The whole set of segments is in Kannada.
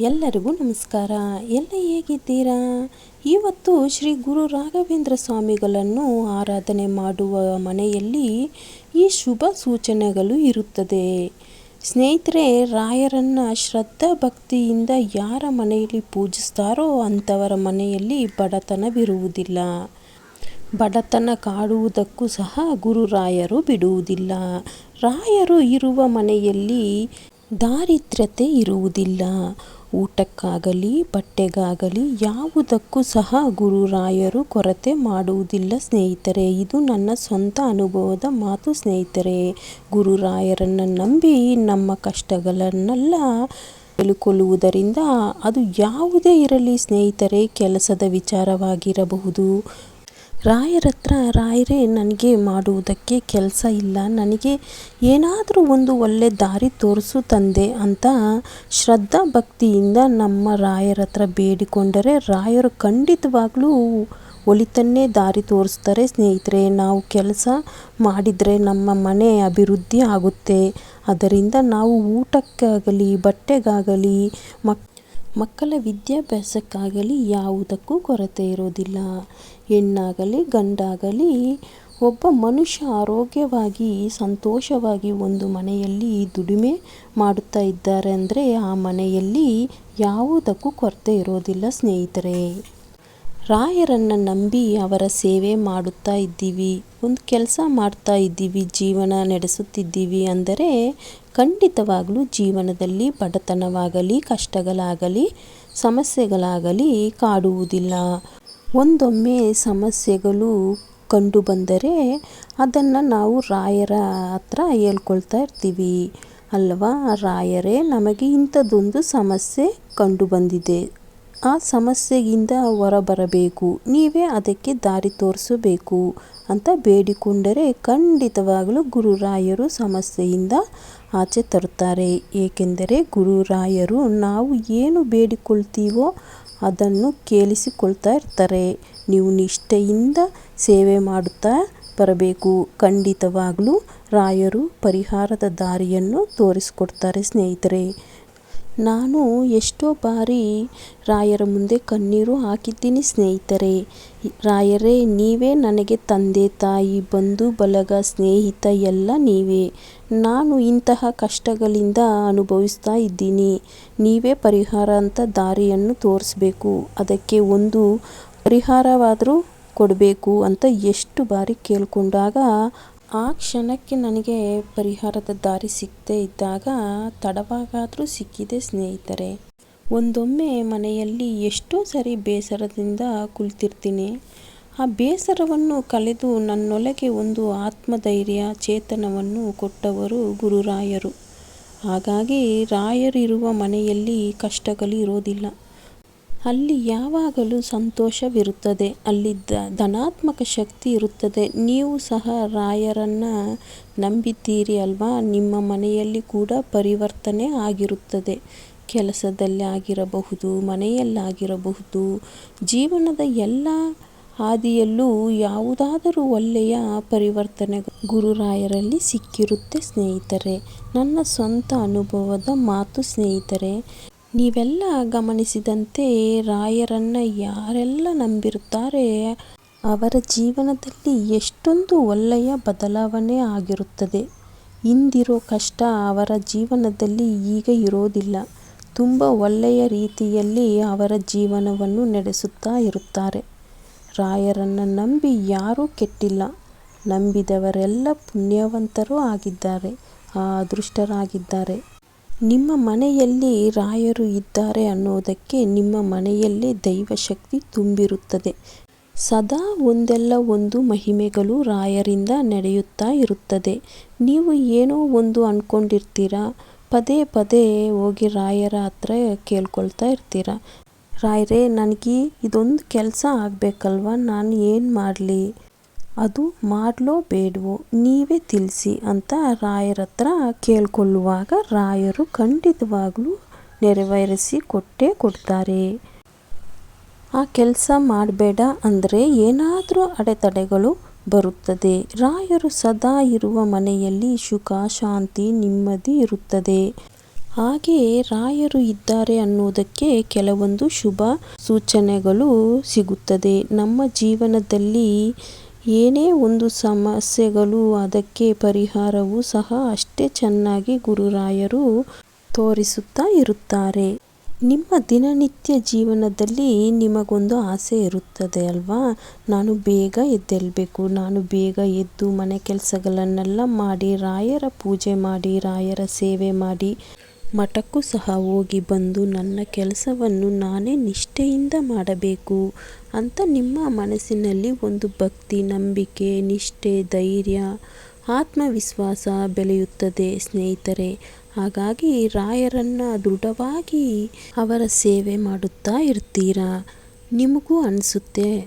ಎಲ್ಲರಿಗೂ ನಮಸ್ಕಾರ. ಎಲ್ಲ ಹೇಗಿದ್ದೀರಾ? ಇವತ್ತು ಶ್ರೀ ಗುರು ರಾಘವೇಂದ್ರ ಸ್ವಾಮಿಗಳನ್ನು ಆರಾಧನೆ ಮಾಡುವ ಮನೆಯಲ್ಲಿ ಈ ಶುಭ ಸೂಚನೆಗಳು ಇರುತ್ತದೆ. ಸ್ನೇಹಿತರೆ, ರಾಯರನ್ನು ಶ್ರದ್ಧಾ ಭಕ್ತಿಯಿಂದ ಯಾರ ಮನೆಯಲ್ಲಿ ಪೂಜಿಸ್ತಾರೋ ಅಂಥವರ ಮನೆಯಲ್ಲಿ ಬಡತನವಿರುವುದಿಲ್ಲ. ಬಡತನ ಕಾಡುವುದಕ್ಕೂ ಸಹ ಗುರುರಾಯರು ಬಿಡುವುದಿಲ್ಲ. ರಾಯರು ಇರುವ ಮನೆಯಲ್ಲಿ ದಾರಿದ್ರ್ಯತೆ ಇರುವುದಿಲ್ಲ. ಊಟಕ್ಕಾಗಲಿ, ಬಟ್ಟೆಗಾಗಲಿ ಯಾವುದಕ್ಕೂ ಸಹ ಗುರುರಾಯರು ಕೊರತೆ ಮಾಡುವುದಿಲ್ಲ ಸ್ನೇಹಿತರೆ. ಇದು ನನ್ನ ಸ್ವಂತ ಅನುಭವದ ಮಾತು ಸ್ನೇಹಿತರೆ. ಗುರುರಾಯರನ್ನು ನಂಬಿ ನಮ್ಮ ಕಷ್ಟಗಳನ್ನೆಲ್ಲ ತಿಳ್ಕೊಳ್ಳುವುದರಿಂದ ಅದು ಯಾವುದೇ ಇರಲಿ ಸ್ನೇಹಿತರೆ. ಕೆಲಸದ ವಿಚಾರವಾಗಿರಬಹುದು. ರಾಯರ ಹತ್ರ ರಾಯರೇ, ನನಗೆ ಮಾಡುವುದಕ್ಕೆ ಕೆಲಸ ಇಲ್ಲ. ನನಗೆ ಏನಾದರೂ ಒಂದು ಒಳ್ಳೆ ದಾರಿ ತೋರಿಸು ತಂದೆ ಅಂತ ಶ್ರದ್ಧಾ ಭಕ್ತಿಯಿಂದ ನಮ್ಮ ರಾಯರ ಹತ್ರ ಬೇಡಿಕೊಂಡರೆ ರಾಯರು ಖಂಡಿತವಾಗ್ಲೂ ಒಳಿತನ್ನೇ ದಾರಿ ತೋರಿಸ್ತಾರೆ. ಸ್ನೇಹಿತರೆ, ನಾವು ಕೆಲಸ ಮಾಡಿದರೆ ನಮ್ಮ ಮನೆ ಅಭಿವೃದ್ಧಿ ಆಗುತ್ತೆ. ಅದರಿಂದ ನಾವು ಊಟಕ್ಕಾಗಲಿ, ಬಟ್ಟೆಗಾಗಲಿ, ಮಕ್ ಮಕ್ಕಳ ವಿದ್ಯಾಭ್ಯಾಸಕ್ಕಾಗಲಿ ಯಾವುದಕ್ಕೂ ಕೊರತೆ ಇರೋದಿಲ್ಲ. ಹೆಣ್ಣಾಗಲಿ, ಗಂಡಾಗಲಿ, ಒಬ್ಬ ಮನುಷ್ಯ ಆರೋಗ್ಯವಾಗಿ, ಸಂತೋಷವಾಗಿ ಒಂದು ಮನೆಯಲ್ಲಿ ದುಡಿಮೆ ಮಾಡುತ್ತಾ ಇದ್ದಾರೆ ಅಂದರೆ ಆ ಮನೆಯಲ್ಲಿ ಯಾವುದಕ್ಕೂ ಕೊರತೆ ಇರೋದಿಲ್ಲ ಸ್ನೇಹಿತರೆ. ರಾಯರನ್ನು ನಂಬಿ ಅವರ ಸೇವೆ ಮಾಡುತ್ತಾ ಇದ್ದೀವಿ. ಒಂದು ಕೆಲಸ ಮಾಡ್ತಾ ಇದ್ದೀವಿ, ಜೀವನ ನಡೆಸುತ್ತಿದ್ದೀವಿ ಅಂದರೆ ಖಂಡಿತವಾಗಲೂ ಜೀವನದಲ್ಲಿ ಬಡತನವಾಗಲಿ, ಕಷ್ಟಗಳಾಗಲಿ, ಸಮಸ್ಯೆಗಳಾಗಲಿ ಕಾಡುವುದಿಲ್ಲ. ಒಂದೊಮ್ಮೆ ಸಮಸ್ಯೆಗಳು ಕಂಡುಬಂದರೆ ಅದನ್ನು ನಾವು ರಾಯರ ಹತ್ರ ಹೇಳ್ಕೊಳ್ತಾ ಇರ್ತೀವಿ. ಅಲ್ವಾ? ರಾಯರೇ, ನಮಗೆ ಇಂಥದ್ದೊಂದು ಸಮಸ್ಯೆ ಕಂಡುಬಂದಿದೆ ಆ ಸಮಸ್ಯೆಯಿಂದ ಹೊರಬರಬೇಕು. ನೀವೇ ಅದಕ್ಕೆ ದಾರಿ ತೋರಿಸಬೇಕು ಅಂತ ಬೇಡಿಕೊಂಡರೆ ಖಂಡಿತವಾಗಲೂ ಗುರುರಾಯರು ಸಮಸ್ಯೆಯಿಂದ ಆಚೆ ತರುತ್ತಾರೆ. ಏಕೆಂದರೆ ಗುರುರಾಯರು ನಾವು ಏನು ಬೇಡಿಕೊಳ್ತೀವೋ ಅದನ್ನು ಕೇಳಿಸಿಕೊಳ್ತಾ ಇರ್ತಾರೆ. ನೀವು ನಿಷ್ಠೆಯಿಂದ ಸೇವೆ ಮಾಡುತ್ತಾ ಬರಬೇಕು. ಖಂಡಿತವಾಗಲೂ ರಾಯರು ಪರಿಹಾರದ ದಾರಿಯನ್ನು ತೋರಿಸಿಕೊಡ್ತಾರೆ ಸ್ನೇಹಿತರೆ. ನಾನು ಎಷ್ಟೋ ಬಾರಿ ರಾಯರ ಮುಂದೆ ಕಣ್ಣೀರು ಹಾಕಿದ್ದೀನಿ ಸ್ನೇಹಿತರೆ. ರಾಯರೇ, ನೀವೇ ನನಗೆ ತಂದೆ, ತಾಯಿ, ಬಂಧು, ಬಳಗ, ಸ್ನೇಹಿತ ಎಲ್ಲ ನೀವೇ. ನಾನು ಇಂತಹ ಕಷ್ಟಗಳಿಂದ ಅನುಭವಿಸ್ತಾ ಇದ್ದೀನಿ. ನೀವೇ ಪರಿಹಾರ ಅಂತ ದಾರಿಯನ್ನು ತೋರಿಸ್ಬೇಕು. ಅದಕ್ಕೆ ಒಂದು ಪರಿಹಾರವಾದರೂ ಕೊಡಬೇಕು ಅಂತ ಎಷ್ಟು ಬಾರಿ ಕೇಳಿಕೊಂಡಾಗ ಆ ಕ್ಷಣಕ್ಕೆ ನನಗೆ ಪರಿಹಾರದ ದಾರಿ ಸಿಗದೇ ಇದ್ದಾಗ ತಡವಾಗಾದರೂ ಸಿಕ್ಕಿದೆ ಸ್ನೇಹಿತರೆ. ಒಂದೊಮ್ಮೆ ಮನೆಯಲ್ಲಿ ಎಷ್ಟೋ ಸರಿ ಬೇಸರದಿಂದ ಕುಳಿತಿರ್ತೀನಿ. ಆ ಬೇಸರವನ್ನು ಕಳೆದು ನನ್ನೊಳಗೆ ಒಂದು ಆತ್ಮಧೈರ್ಯ, ಚೇತನವನ್ನು ಕೊಟ್ಟವರು ಗುರುರಾಯರು. ಹಾಗಾಗಿ ರಾಯರಿರುವ ಮನೆಯಲ್ಲಿ ಕಷ್ಟಗಳು ಇರೋದಿಲ್ಲ ಅಲ್ಲಿ ಯಾವಾಗಲೂ ಸಂತೋಷವಿರುತ್ತದೆ. ಅಲ್ಲಿ ದ, ಧನಾತ್ಮಕ ಶಕ್ತಿ ಇರುತ್ತದೆ. ನೀವು ಸಹ ರಾಯರನ್ನು ನಂಬಿದ್ದೀರಿ ಅಲ್ವಾ? ನಿಮ್ಮ ಮನೆಯಲ್ಲಿ ಕೂಡ ಪರಿವರ್ತನೆ ಆಗಿರುತ್ತದೆ. ಕೆಲಸದಲ್ಲಿ ಆಗಿರಬಹುದು ಮನೆಯಲ್ಲಾಗಿರಬಹುದು ಜೀವನದ ಎಲ್ಲ ಹಾದಿಯಲ್ಲೂ ಯಾವುದಾದರೂ ಒಳ್ಳೆಯ ಪರಿವರ್ತನೆ ಗುರುರಾಯರಲ್ಲಿ ಸಿಕ್ಕಿರುತ್ತೆ ಸ್ನೇಹಿತರೆ. ನನ್ನ ಸ್ವಂತ ಅನುಭವದ ಮಾತು ಸ್ನೇಹಿತರೆ ನೀವೆಲ್ಲ ಗಮನಿಸಿದಂತೆ ರಾಯರನ್ನು ಯಾರೆಲ್ಲ ನಂಬಿರುತ್ತಾರೆ, ಅವರ ಜೀವನದಲ್ಲಿ ಎಷ್ಟೊಂದು ಒಳ್ಳೆಯ ಬದಲಾವಣೆ ಆಗಿರುತ್ತದೆ. ಹಿಂದಿರೋ ಕಷ್ಟ ಅವರ ಜೀವನದಲ್ಲಿ ಈಗ ಇರೋದಿಲ್ಲ. ತುಂಬ ಒಳ್ಳೆಯ ರೀತಿಯಲ್ಲಿ ಅವರ ಜೀವನವನ್ನು ನಡೆಸುತ್ತಾ ಇರುತ್ತಾರೆ. ರಾಯರನ್ನು ನಂಬಿ ಯಾರೂ ಕೆಟ್ಟಿಲ್ಲ. ನಂಬಿದವರೆಲ್ಲ ಪುಣ್ಯವಂತರೂ ಆಗಿದ್ದಾರೆ ಅದೃಷ್ಟರಾಗಿದ್ದಾರೆ ನಿಮ್ಮ ಮನೆಯಲ್ಲಿ ರಾಯರು ಇದ್ದಾರೆ ಅನ್ನೋದಕ್ಕೆ ನಿಮ್ಮ ಮನೆಯಲ್ಲೇ ದೈವಶಕ್ತಿ ತುಂಬಿರುತ್ತದೆ. ಸದಾ ಒಂದೆಲ್ಲ ಒಂದು ಮಹಿಮೆಗಳು ರಾಯರಿಂದ ನಡೆಯುತ್ತಾ ಇರುತ್ತದೆ. ನೀವು ಏನೋ ಒಂದು ಅಂದ್ಕೊಂಡಿರ್ತೀರ ಪದೇ ಪದೇ ಹೋಗಿ ರಾಯರ ಹತ್ರ ಕೇಳ್ಕೊಳ್ತಾ ಇರ್ತೀರ. ರಾಯರೇ, ನನಗೆ ಇದೊಂದು ಕೆಲಸ ಆಗಬೇಕಲ್ವ? ನಾನು ಏನು ಮಾಡಲಿ? ಅದು ಮಾಡಲೋ ಬೇಡವೋ, ನೀವೇ ತಿಳಿಸಿ ಅಂತ ರಾಯರ ಹತ್ರ ಕೇಳಿಕೊಳ್ಳುವಾಗ ರಾಯರು ಖಂಡಿತವಾಗಲೂ ನೆರವೇರಿಸಿ ಕೊಟ್ಟೇ ಕೊಡ್ತಾರೆ. ಆ ಕೆಲಸ ಮಾಡಬೇಡ ಅಂದರೆ ಏನಾದರೂ ಅಡೆತಡೆಗಳು ಬರುತ್ತದೆ. ರಾಯರು ಸದಾ ಇರುವ ಮನೆಯಲ್ಲಿ ಸುಖ, ಶಾಂತಿ, ನೆಮ್ಮದಿ ಇರುತ್ತದೆ. ಹಾಗೆಯೇ ರಾಯರು ಇದ್ದಾರೆ ಅನ್ನೋದಕ್ಕೆ ಕೆಲವೊಂದು ಶುಭ ಸೂಚನೆಗಳು ಸಿಗುತ್ತದೆ. ನಮ್ಮ ಜೀವನದಲ್ಲಿ ಏನೇ ಒಂದು ಸಮಸ್ಯೆಗಳು, ಅದಕ್ಕೆ ಪರಿಹಾರವೂ ಸಹ ಅಷ್ಟೇ ಚೆನ್ನಾಗಿ ಗುರುರಾಯರು ತೋರಿಸುತ್ತಾ ಇರುತ್ತಾರೆ. ನಿಮ್ಮ ದಿನನಿತ್ಯ ಜೀವನದಲ್ಲಿ ನಿಮಗೊಂದು ಆಸೆ ಇರುತ್ತದೆ ಅಲ್ವಾ? ನಾನು ಬೇಗ ಎದ್ದೇಳಬೇಕು, ನಾನು ಬೇಗ ಎದ್ದು ಮನೆ ಕೆಲಸಗಳನ್ನೆಲ್ಲ ಮಾಡಿ, ರಾಯರ ಪೂಜೆ ಮಾಡಿ, ರಾಯರ ಸೇವೆ ಮಾಡಿ ಮಠಕ್ಕೂ ಸಹ ಹೋಗಿ ಬಂದು, ನನ್ನ ಕೆಲಸವನ್ನು ನಾನೇ ನಿಷ್ಠೆಯಿಂದ ಮಾಡಬೇಕು ಅಂತ ನಿಮ್ಮ ಮನಸ್ಸಿನಲ್ಲಿ ಒಂದು ಭಕ್ತಿ, ನಂಬಿಕೆ, ನಿಷ್ಠೆ, ಧೈರ್ಯ, ಆತ್ಮವಿಶ್ವಾಸ ಬೆಳೆಯುತ್ತದೆ ಸ್ನೇಹಿತರೆ. ಹಾಗಾಗಿ ರಾಯರನ್ನು ದೃಢವಾಗಿ ಅವರ ಸೇವೆ ಮಾಡುತ್ತಾ ಇರ್ತೀರಾ? ನಿಮಗೂ ಅನಿಸುತ್ತೆ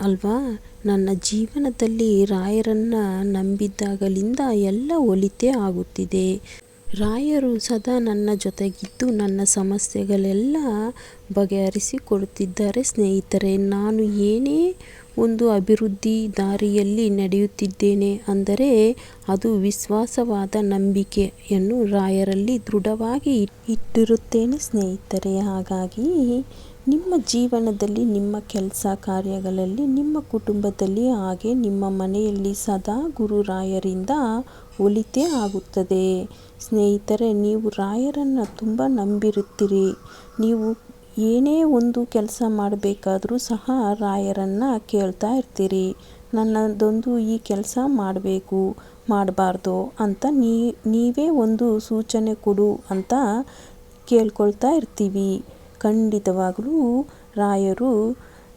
ಅಲ್ವಾ? ನನ್ನ ಜೀವನದಲ್ಲಿ ರಾಯರನ್ನು ನಂಬಿದ್ದಾಗಲಿಂದ ಎಲ್ಲ ಒಳಿತೇ ಆಗುತ್ತಿದೆ. ರಾಯರು ಸದಾ ನನ್ನ ಜೊತೆಗಿದ್ದು ನನ್ನ ಸಮಸ್ಯೆಗಳೆಲ್ಲ ಬಗೆಹರಿಸಿಕೊಡುತ್ತಿದ್ದಾರೆ ಸ್ನೇಹಿತರೆ. ನಾನು ಏನೇ ಒಂದು ಅಭಿವೃದ್ಧಿ ದಾರಿಯಲ್ಲಿ ನಡೆಯುತ್ತಿದ್ದೇನೆ ಅಂದರೆ ಅದು ವಿಶ್ವಾಸವಾದ ನಂಬಿಕೆಯನ್ನು ರಾಯರಲ್ಲಿ ದೃಢವಾಗಿ ಇಟ್ಟಿರುತ್ತೇನೆ ಸ್ನೇಹಿತರೆ. ಹಾಗಾಗಿ ನಿಮ್ಮ ಜೀವನದಲ್ಲಿ, ನಿಮ್ಮ ಕೆಲಸ ಕಾರ್ಯಗಳಲ್ಲಿ, ನಿಮ್ಮ ಕುಟುಂಬದಲ್ಲಿ ಹಾಗೆ ನಿಮ್ಮ ಮನೆಯಲ್ಲಿ ಸದಾ ಗುರು ರಾಯರಿಂದ ಒಳಿತೇ ಆಗುತ್ತದೆ. ಸ್ನೇಹಿತರೆ, ನೀವು ರಾಯರನ್ನು ತುಂಬ ನಂಬಿರುತ್ತೀರಿ. ನೀವು ಏನೇ ಒಂದು ಕೆಲಸ ಮಾಡಬೇಕಾದರೂ ಸಹ ರಾಯರನ್ನು ಕೇಳ್ತಾ ಇರ್ತೀರಿ. ನನ್ನದೊಂದು ಈ ಕೆಲಸ ಮಾಡಬೇಕು, ಮಾಡಬಾರ್ದು ಅಂತ ನೀವೇ ಒಂದು ಸೂಚನೆ ಕೊಡು ಅಂತ ಕೇಳ್ಕೊಳ್ತಾ ಇರ್ತೀವಿ. ಖಂಡಿತವಾಗಲೂ ರಾಯರು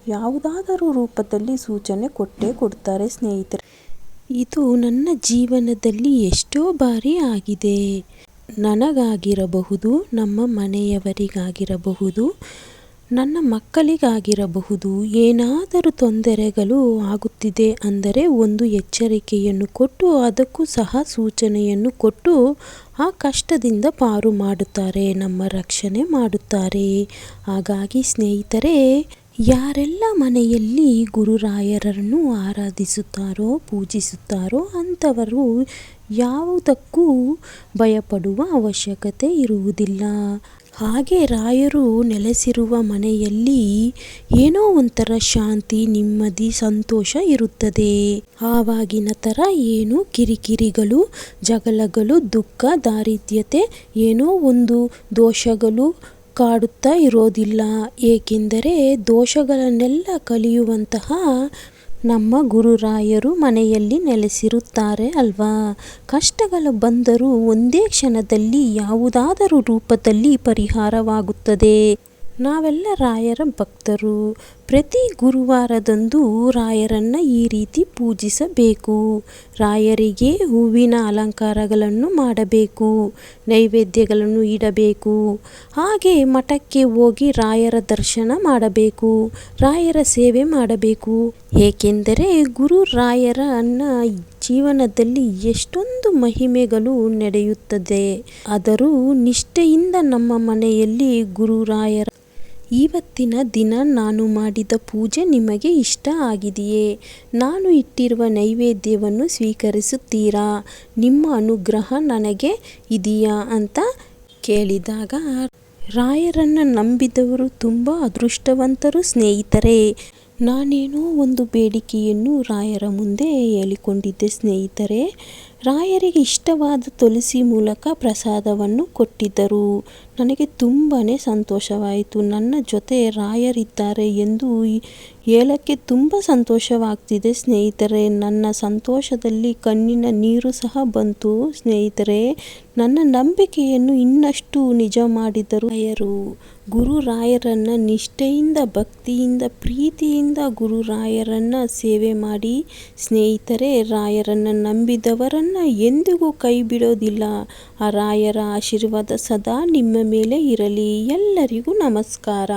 ಯಾವುದಾದರೂ ರೂಪದಲ್ಲಿ ಸೂಚನೆ ಕೊಟ್ಟೇ ಕೊಡ್ತಾರೆ ಸ್ನೇಹಿತರೆ. ಇದು ನನ್ನ ಜೀವನದಲ್ಲಿ ಎಷ್ಟೋ ಬಾರಿ ಆಗಿದೆ. ನನಗಾಗಿರಬಹುದು, ನಮ್ಮ ಮನೆಯವರಿಗಾಗಿರಬಹುದು, ನನ್ನ ಮಕ್ಕಳಿಗಾಗಿರಬಹುದು, ಏನಾದರೂ ತೊಂದರೆಗಳು ಆಗುತ್ತಿದೆ ಅಂದರೆ ಒಂದು ಎಚ್ಚರಿಕೆಯನ್ನು ಕೊಟ್ಟು, ಅದಕ್ಕೂ ಸಹ ಸೂಚನೆಯನ್ನು ಕೊಟ್ಟು, ಆ ಕಷ್ಟದಿಂದ ಪಾರು ಮಾಡುತ್ತಾರೆ, ನಮ್ಮ ರಕ್ಷಣೆ ಮಾಡುತ್ತಾರೆ. ಹಾಗಾಗಿ ಸ್ನೇಹಿತರೆ ಯಾರೆಲ್ಲ ಮನೆಯಲ್ಲಿ ಗುರುರಾಯರನ್ನು ಆರಾಧಿಸುತ್ತಾರೋ, ಪೂಜಿಸುತ್ತಾರೋ ಅಂಥವರು ಯಾವುದಕ್ಕೂ ಭಯಪಡುವ ಅವಶ್ಯಕತೆ ಇರುವುದಿಲ್ಲ. ಹಾಗೆ ರಾಯರು ನೆಲೆಸಿರುವ ಮನೆಯಲ್ಲಿ ಏನೋ ಒಂಥರ ಶಾಂತಿ, ನೆಮ್ಮದಿ, ಸಂತೋಷ ಇರುತ್ತದೆ. ಆವಾಗಿನ ಥರ ಏನು ಕಿರಿಕಿರಿಗಳು, ಜಗಳಗಳು, ದುಃಖ, ದಾರಿದ್ರ್ಯತೆ ಏನೋ ಒಂದು ದೋಷಗಳು ಕಾಡುತ್ತಾ ಇರೋದಿಲ್ಲ, ಏಕೆಂದರೆ ದೋಷಗಳನ್ನೆಲ್ಲ ಕಲಿಯುವಂತಹ ನಮ್ಮ ಗುರುರಾಯರು ಮನೆಯಲ್ಲಿ ನೆಲೆಸಿರುತ್ತಾರೆ ಅಲ್ವಾ? ಕಷ್ಟಗಳು ಬಂದರೂ ಒಂದೇ ಕ್ಷಣದಲ್ಲಿ ಯಾವುದಾದರೂ ರೂಪದಲ್ಲಿ ಪರಿಹಾರವಾಗುತ್ತದೆ. ನಾವೆಲ್ಲ ರಾಯರ ಭಕ್ತರು. ಪ್ರತಿ ಗುರುವಾರದಂದು ರಾಯರನ್ನು ಈ ರೀತಿ ಪೂಜಿಸಬೇಕು. ರಾಯರಿಗೆ ಹೂವಿನ ಅಲಂಕಾರಗಳನ್ನು ಮಾಡಬೇಕು. ನೈವೇದ್ಯಗಳನ್ನು ಇಡಬೇಕು. ಹಾಗೆ ಮಠಕ್ಕೆ ಹೋಗಿ ರಾಯರ ದರ್ಶನ ಮಾಡಬೇಕು. ರಾಯರ ಸೇವೆ ಮಾಡಬೇಕು. ಏಕೆಂದರೆ ಗುರು ರಾಯರನ್ನ ಜೀವನದಲ್ಲಿ ಎಷ್ಟೊಂದು ಮಹಿಮೆಗಳು ನಡೆಯುತ್ತದೆ. ಆದರೂ ನಿಷ್ಠೆಯಿಂದ ನಮ್ಮ ಮನೆಯಲ್ಲಿ ಗುರುರಾಯರ ಇವತ್ತಿನ ದಿನ ನಾನು ಮಾಡಿದ ಪೂಜೆ ನಿಮಗೆ ಇಷ್ಟ ಆಗಿದೆಯೇ? ನಾನು ಇಟ್ಟಿರುವ ನೈವೇದ್ಯವನ್ನು ಸ್ವೀಕರಿಸುತ್ತೀರಾ? ನಿಮ್ಮ ಅನುಗ್ರಹ ನನಗೆ ಇದೆಯಾ ಅಂತ ಕೇಳಿದಾಗ, ರಾಯರನ್ನು ನಂಬಿದವರು ತುಂಬ ಅದೃಷ್ಟವಂತರು ಸ್ನೇಹಿತರೆ. ನಾನೇನೋ ಒಂದು ಬೇಡಿಕೆಯನ್ನು ರಾಯರ ಮುಂದೆ ಹೇಳಿಕೊಂಡಿದ್ದೆ ಸ್ನೇಹಿತರೆ. ರಾಯರಿಗೆ ಇಷ್ಟವಾದ ತುಳಸಿ ಮೂಲಕ ಪ್ರಸಾದವನ್ನು ಕೊಟ್ಟಿದ್ದರು. ನನಗೆ ತುಂಬಾ ಸಂತೋಷವಾಯಿತು. ನನ್ನ ಜೊತೆ ರಾಯರಿದ್ದಾರೆ ಎಂದು ಹೇಳಕ್ಕೆ ತುಂಬ ಸಂತೋಷವಾಗ್ತಿದೆ, ಸ್ನೇಹಿತರೆ. ನನ್ನ ಸಂತೋಷದಲ್ಲಿ ಕಣ್ಣಿನ ನೀರು ಸಹ ಬಂತು, ಸ್ನೇಹಿತರೆ. ನನ್ನ ನಂಬಿಕೆಯನ್ನು ಇನ್ನಷ್ಟು ನಿಜ ಮಾಡಿದರು. ರಾಯರು, ಗುರು ರಾಯರನ್ನು ನಿಷ್ಠೆಯಿಂದ, ಭಕ್ತಿಯಿಂದ, ಪ್ರೀತಿಯಿಂದ ಗುರು ರಾಯರನ್ನು ಸೇವೆ ಮಾಡಿ, ಸ್ನೇಹಿತರೆ, ರಾಯರನ್ನು ನಂಬಿದವರನ್ನು ಎಂದಿಗೂ ಕೈ ಬಿಡೋದಿಲ್ಲ ಆ ರಾಯರ ಆಶೀರ್ವಾದ ಸದಾ ನಿಮ್ಮ ಮೇಲೆ ಇರಲಿ. ಎಲ್ಲರಿಗೂ ನಮಸ್ಕಾರ.